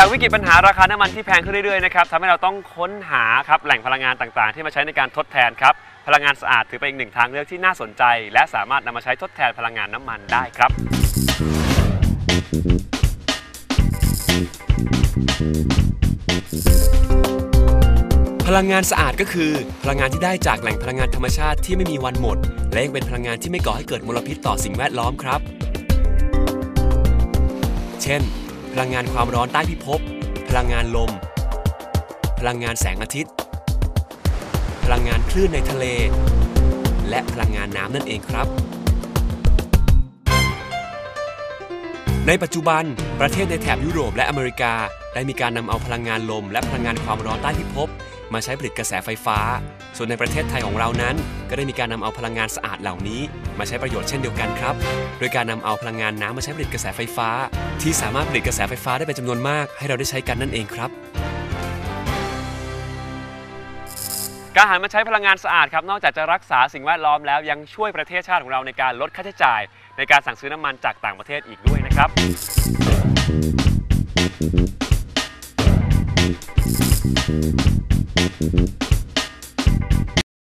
จากวิกฤตปัญหาราคาน้ำมันที่แพงขึ้นเรื่อยๆนะครับทำให้เราต้องค้นหาครับแหล่งพลังงานต่างๆ ที่มาใช้ในการทดแทนครับ พลังงานสะอาดถือเป็นอีกหนึ่งทางเลือกที่น่าสนใจ และสามารถนำมาใช้ทดแทนพลังงานน้ำมันได้ครับ พลังงานสะอาดก็คือ พลังงานที่ได้จากแหล่งพลังงานธรรมชาติที่ไม่มีวันหมด และยังเป็นพลังงานที่ไม่ก่อให้เกิดมลพิษต่อสิ่งแวดล้อมครับ เช่น พลังงานความร้อนใต้พิภพ พลังงานลม พลังงานแสงอาทิตย์ พลังงานคลื่นในทะเล และพลังงานน้ำนั่นเองครับ ในปัจจุบันประเทศในแถบยุโรปและอเมริกา ได้มีการนำเอาพลังงานลม และพลังงานความร้อนใต้พิภพ มาใช้ผลิตกระแสไฟฟ้า ส่วนในประเทศไทยของเรานั้น ก็ได้มีการนำเอาพลังงานสะอาดเหล่านี้ มาใช้ประโยชน์เช่นเดียวกันครับ โดยการนำเอาพลังงานน้ำมาใช้ผลิตกระแสไฟฟ้า ที่สามารถผลิตกระแสไฟฟ้าได้เป็นจำนวนมาก ให้เราได้ใช้กันนั่นเองครับ การหันมาใช้พลังงานสะอาดครับ นอกจากจะรักษาสิ่งแวดล้อมแล้วยังช่วยประเทศชาติของเราในการลดค่าใช้จ่าย ในการสั่งซื้อน้ำมันจากต่างประเทศอีกด้วยนะครับ